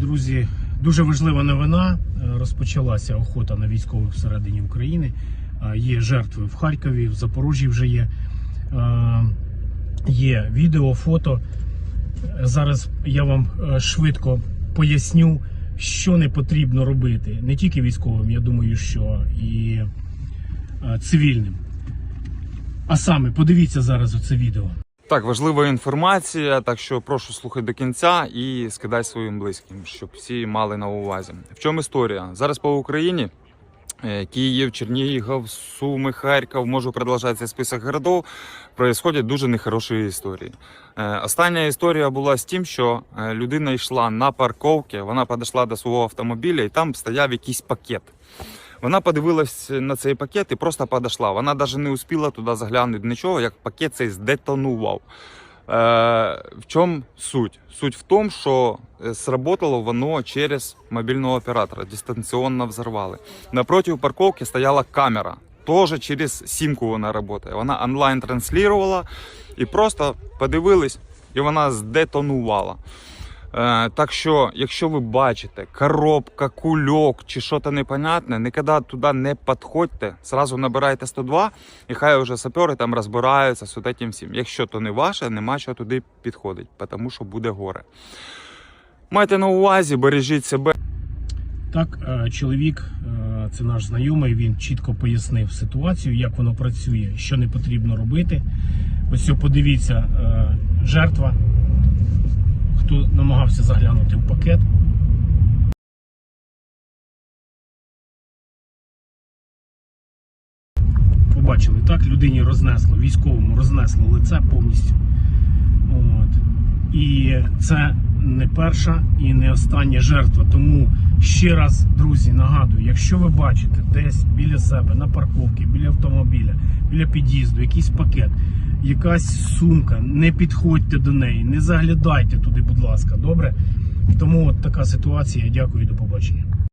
Друзі, дуже важлива новина. Е, Розпочалася охота на військових всередині України. Е, Є жертви в Харкові, в Запоріжжі вже є. Е, Є відео, фото. Зараз я вам швидко поясню, що не потрібно робити. Не тільки військовим, я думаю, що і цивільним. А саме, подивіться зараз оце відео. Так, важлива інформація, так що прошу слухати до кінця і скидай своїм близьким, щоб всі мали на увазі. В чому історія? Зараз по Україні е, Київ, Чернігів, Суми, Харків, можу продовжати цей список городов, происходять дуже нехороші історії. Е, Остання історія була з тим, що е, людина йшла на парковці, вона підійшла до свого автомобіля і там стояв якийсь пакет. Вона подивилась на цей пакет і просто підійшла. Вона навіть не успіла туди заглянути нічого, як пакет цей здетонував. Е, в чому суть? Суть в тому, що е, сработало воно через мобільного оператора, дистанційно взорвали. Напроти парковки стояла камера. Тоже через сімку вона працює. Вона онлайн транслювала і просто подивились, і вона здетонувала. Е, так що, якщо ви бачите коробка, кульок чи щось непонятне, ніколи туди не підходьте, зразу набирайте 102 і хай вже сапери там розбираються з цим всім. Якщо то не ваше, нема що туди підходить, тому що буде горе. Майте на увазі, бережіть себе. Так, е, чоловік, е, це наш знайомий, він чітко пояснив ситуацію, як воно працює, що не потрібно робити. Ось подивіться, жертва, хто намагався заглянути в пакет. Побачили, так, людині рознесло, військовому рознесло лице повністю. От. І це не перша і не остання жертва. Тому ще раз, друзі, нагадую, якщо ви бачите десь біля себе на парковці, біля автомобіля, біля під'їзду, якийсь пакет, якась сумка, не підходьте до неї, не заглядайте туди, будь ласка, добре? Тому от така ситуація. Дякую до побачення.